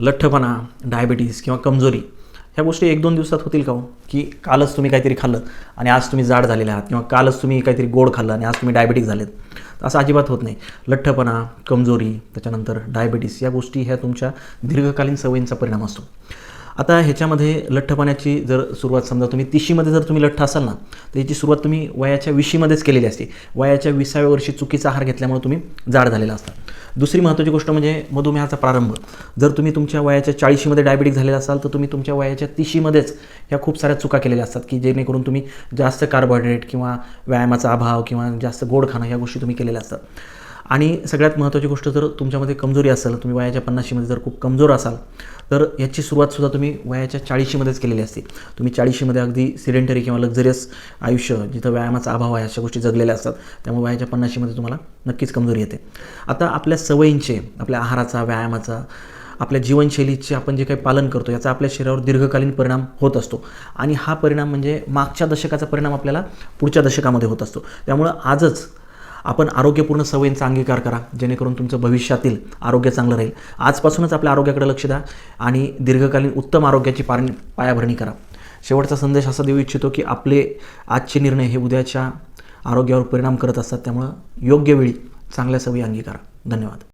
लठ्ठपणा डायबिटीस किंवा कमजोरी ह्या गोष्टी एक दोन दिवसात होतील का हो? की कालच तुम्ही काहीतरी खाल्लं आणि आज तुम्ही जाड झालेले आहात किंवा कालच तुम्ही काहीतरी गोड खाल्लं आणि आज तुम्ही डायबिटिक झालेत तर असं अजिबात होत नाही. लठ्ठपणा कमजोरी त्याच्यानंतर डायबिटीस या गोष्टी ह्या तुमच्या दीर्घकालीन सवयींचा परिणाम असतो. आता ह्याच्यामध्ये लठ्ठपणाची जर सुरुवात समजा तुम्ही तिशीमध्ये जर तुम्ही लठ्ठ असाल ना तर याची सुरुवात तुम्ही वयाच्या विशीमध्येच केलेली असते. वयाच्या विसाव्या वर्षी चुकीचा आहार घेतल्यामुळे तुम्ही जाड झालेला असता. दुसरी महत्त्वाची गोष्ट म्हणजे मधुमेहाचा प्रारंभ. जर तुम्ही तुमच्या वयाच्या चाळीशीमध्ये डायबिटिक झालेला असाल तर तुम्ही तुमच्या वयाच्या तिशीमध्येच ह्या खूप साऱ्या चुका केलेल्या असतात की जेणेकरून तुम्ही जास्त कार्बोहायड्रेट किंवा व्यायामाचा अभाव किंवा जास्त गोड खाणं ह्या गोष्टी तुम्ही केलेल्या असतात. आणि सगळ्यात महत्त्वाची गोष्ट जर तुमच्यामध्ये कमजोरी असेल तुम्ही वयाच्या पन्नाशीमध्ये जर खूप कमजोर असाल तर याची सुरुवातसुद्धा तुम्ही वयाच्या चाळीशीमध्येच केलेली असते. तुम्ही चाळीशीमध्ये अगदी सिडेंटरी किंवा लक्झरियस आयुष्य जिथं व्यायामाचा अभाव आहे अशा गोष्टी जगलेल्या असतात त्यामुळे वयाच्या पन्नाशीमध्ये तुम्हाला नक्कीच कमजोरी येते. आता आपल्या सवयींचे आपल्या आहाराचा व्यायामाचा आपल्या जीवनशैलीचे आपण जे काही पालन करतो याचा आपल्या शरीरावर दीर्घकालीन परिणाम होत असतो. आणि हा परिणाम म्हणजे मागच्या दशकाचा परिणाम आपल्याला पुढच्या दशकामध्ये होत असतो. त्यामुळं आजच आपण आरोग्यपूर्ण सवयींचा अंगीकार करा जेणेकरून तुमचं भविष्यातील आरोग्य चांगलं राहील. आजपासूनच आपल्या आरोग्याकडे लक्ष द्या आणि दीर्घकालीन उत्तम आरोग्याची पारणी पायाभरणी करा. शेवटचा संदेश असा देऊ इच्छितो की आपले आजचे निर्णय हे उद्याच्या आरोग्यावर परिणाम करत असतात त्यामुळं योग्य वेळी चांगल्या सवयी अंगीकारा. धन्यवाद.